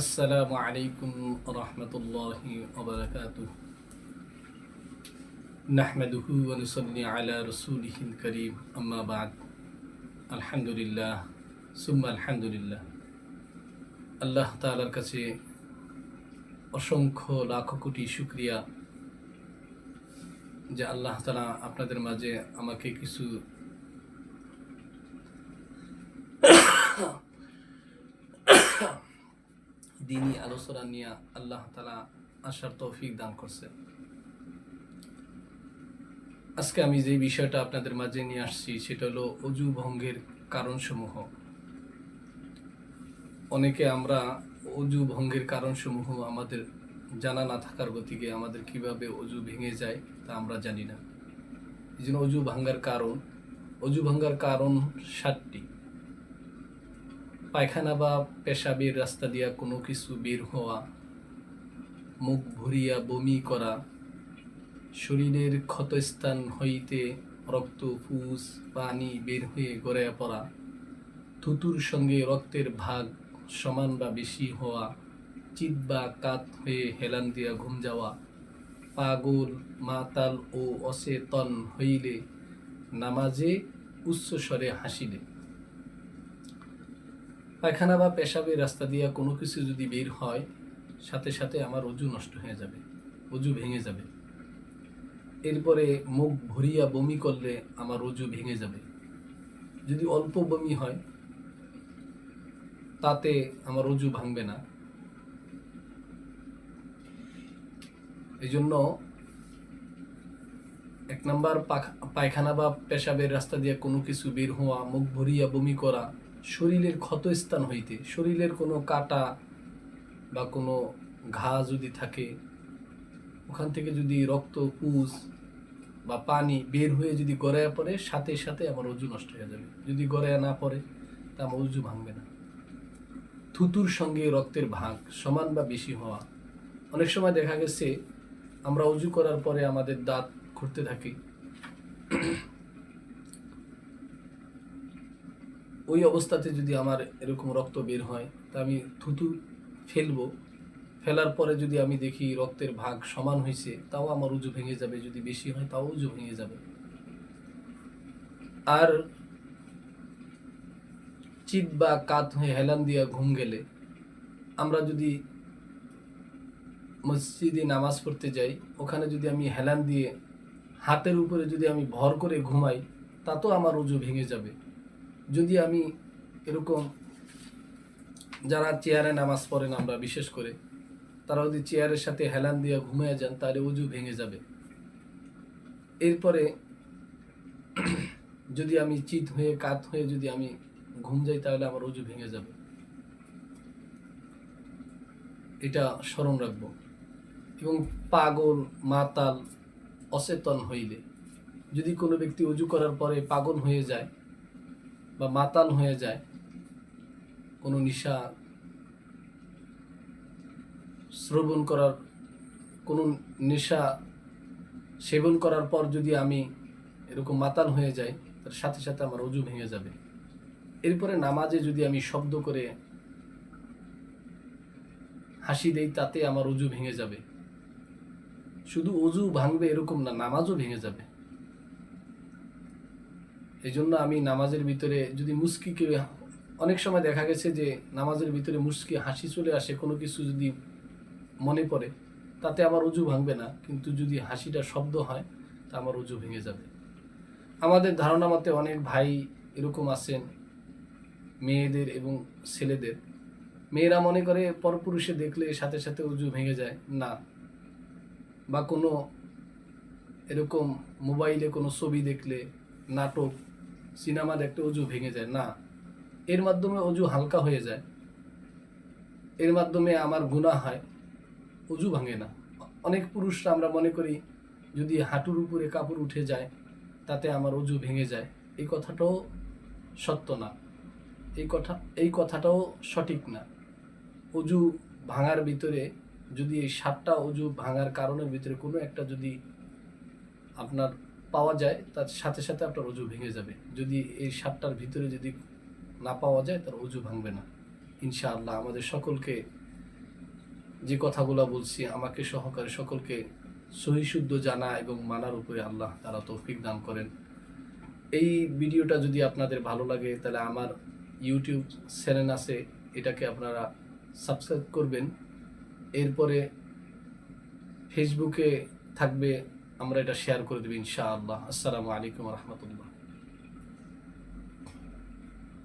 আসসালামু আলাইকুম রহমতুল্লাহি ওবরাকাতুহু নাহমাদুহু ওয়া নুসাল্লি আলা রাসূলিহিল কারীম। আম্মা বাদ। আলহামদুলিল্লাহ, সুম্মা আলহামদুলিল্লাহ। আল্লাহ তাআলার কাছে অসংখ্য লাখো কোটি শুকরিয়া যে আল্লাহ তাআলা আপনাদের মাঝে আমাকে কিছু দিনই আলোচনা নিয়ে আল্লাহ তালা আসার তৌফিক দান করছে। আজকে আমি যে বিষয়টা আপনাদের মাঝে নিয়ে আসছি, সেটা হলো অজু ভঙ্গের কারণসমূহ। অনেকে আমরা অজু ভঙ্গের কারণসমূহ আমাদের জানা না থাকার গতিকে আমাদের কীভাবে অজু ভেঙে যায় তা আমরা জানি না। এই জন্য অজু ভাঙ্গার কারণ, অজু ভাঙ্গার কারণ সাতটি। পায়খানা বা পেশাবের রাস্তা দিয়া কোনো কিছু বের হওয়া, মুখ ভরিয়া বমি করা, শরীরের ক্ষতস্থান হইতে রক্ত, ফুস, পানি বের হয়ে গড়াইয়া পড়া, থুতুর সঙ্গে রক্তের ভাগ সমান বা বেশি হওয়া, চিত বা কাত হয়ে হেলান দিয়া ঘুম যাওয়া, পাগল, মাতাল ও অচেতন হইলে নামাজে উচ্চস্বরে হাসিলে। পায়খানা বা পেশাবের রাস্তা দিয়ে কোনো কিছু যদি বের হয়, সাথে সাথে আমার অজু নষ্ট হয়ে যাবে, অজু ভেঙে যাবে। এরপরে মুখ ভরিয়া বমি করলে আমার অজু ভেঙে যাবে। যদি অল্প বমি হয়, তাতে আমার অজু ভাঙবে না। এই জন্য এক নাম্বার পায়খানা বা পেশাবের রাস্তা দিয়ে কোনো কিছু বের হওয়া, মুখ ভরিয়া বমি করা শরীরের ক্ষতস্থান হইতে, শরীরের কোনো কাটা বা কোনো ঘা যদি থাকে, ওখান থেকে যদি রক্ত পুষ বা পানি বের হয়ে যদি গড়াইয়া পড়ে, সাথে সাথে আমার অজু নষ্ট হয়ে যাবে। যদি গড়াইয়া না পড়ে, তা আমার অজু ভাঙবে না। থুতুর সঙ্গে রক্তের ভাগ সমান বা বেশি হওয়া। অনেক সময় দেখা গেছে, আমরা অজু করার পরে আমাদের দাঁত খুঁড়তে থাকি ওই অবস্থাতে যদি আমার এরকম রক্ত বের হয়, তা আমি থুতু ফেলব। ফেলার পরে যদি আমি দেখি রক্তের ভাগ সমান হয়েছে তাও আমার উজু ভেঙে যাবে, যদি বেশি হয় তাও উজু ভেঙে যাবে। আর চিত বা কাত হয়ে হেলান দিয়া ঘুম গেলে, আমরা যদি মসজিদে নামাজ পড়তে যাই, ওখানে যদি আমি হেলান দিয়ে হাতের উপরে যদি আমি ভর করে ঘুমাই তাতেও আমার উজু ভেঙে যাবে। যদি আমি এরকম যারা চেয়ারে নামাজ পড়েন আমরা বিশেষ করে, তারা যদি চেয়ারের সাথে হেলান দিয়ে ঘুমিয়ে যান, তাহলে উজু ভেঙে যাবে। এরপরে যদি আমি চিত হয়ে, কাত হয়ে যদি আমি ঘুম যাই, তাহলে আমার উজু ভেঙে যাবে। এটা স্মরণ রাখব। এবং পাগল, মাতাল, অচেতন হইলে, যদি কোনো ব্যক্তি উজু করার পরে পাগল হয়ে যায় বা মাতাল হয়ে যায়, কোনো নিশা শ্রবণ করার, কোনো নেশা সেবন করার পর যদি আমি এরকম মাতাল হয়ে যাই, তার সাথে সাথে আমার অজু ভেঙে যাবে। এরপরে নামাজে যদি আমি শব্দ করে হাসি দেই, তাতে আমার অজু ভেঙে যাবে। শুধু অজু ভাঙবে এরকম না, নামাজও ভেঙে যাবে। এই জন্য আমি নামাজের ভিতরে যদি মুস্কি কেউ অনেক সময় দেখা গেছে যে নামাজের ভিতরে মুস্কি হাসি চলে আসে, কোনো কিছু যদি মনে পড়ে, তাতে আমার উজু ভাঙবে না। কিন্তু যদি হাসিটা শব্দ হয়, তা আমার উজু ভেঙে যাবে। আমাদের ধারণা মতে অনেক ভাই এরকম আছেন, মেয়েদের এবং ছেলেদের। মেয়েরা মনে করে পরপুরুষে দেখলে সাথে সাথে উজু ভেঙে যায়। না। বা কোনো এরকম মোবাইলে কোনো ছবি দেখলে, নাটক সিনেমা দেখলে অজু ভেঙে যায়, না। এর মাধ্যমে অজু হালকা হয়ে যায়। এর মাধ্যমে আমার গুণা হয়, অজু ভাঙে না। অনেক পুরুষরা আমরা মনে করি, যদি হাঁটুর উপরে কাপড় উঠে যায়, তাতে আমার অজু ভেঙে যায়। এই কথাটাও সত্য না। এই কথা, এই কথাটাও সঠিক না। অজু ভাঙার ভিতরে যদি এই সাতটা অজু ভাঙার কারণের ভিতরে কোনো একটা যদি আপনার পাওয়া যায়, তার সাথে সাথে আপনার অজু ভেঙে যাবে। যদি এই সাতটার ভিতরে যদি না পাওয়া যায়, তার অজু ভাঙবে না। ইনশাআল্লাহ আমাদের সকলকে যে কথাগুলো বলছি, আমাকে সহকারে সকলকে সহিশুদ্ধ জানা এবং মানার উপরে আল্লাহ তারা তৌফিক দান করেন। এই ভিডিওটা যদি আপনাদের ভালো লাগে, তাহলে আমার ইউটিউব চ্যানেল আছে, এটাকে আপনারা সাবস্ক্রাইব করবেন। এরপরে ফেসবুকে থাকবে আমরা এটা শেয়ার করে দেবো ইনশাআল্লাহ। আসসালামু আলাইকুম রহমতুল্লাহ।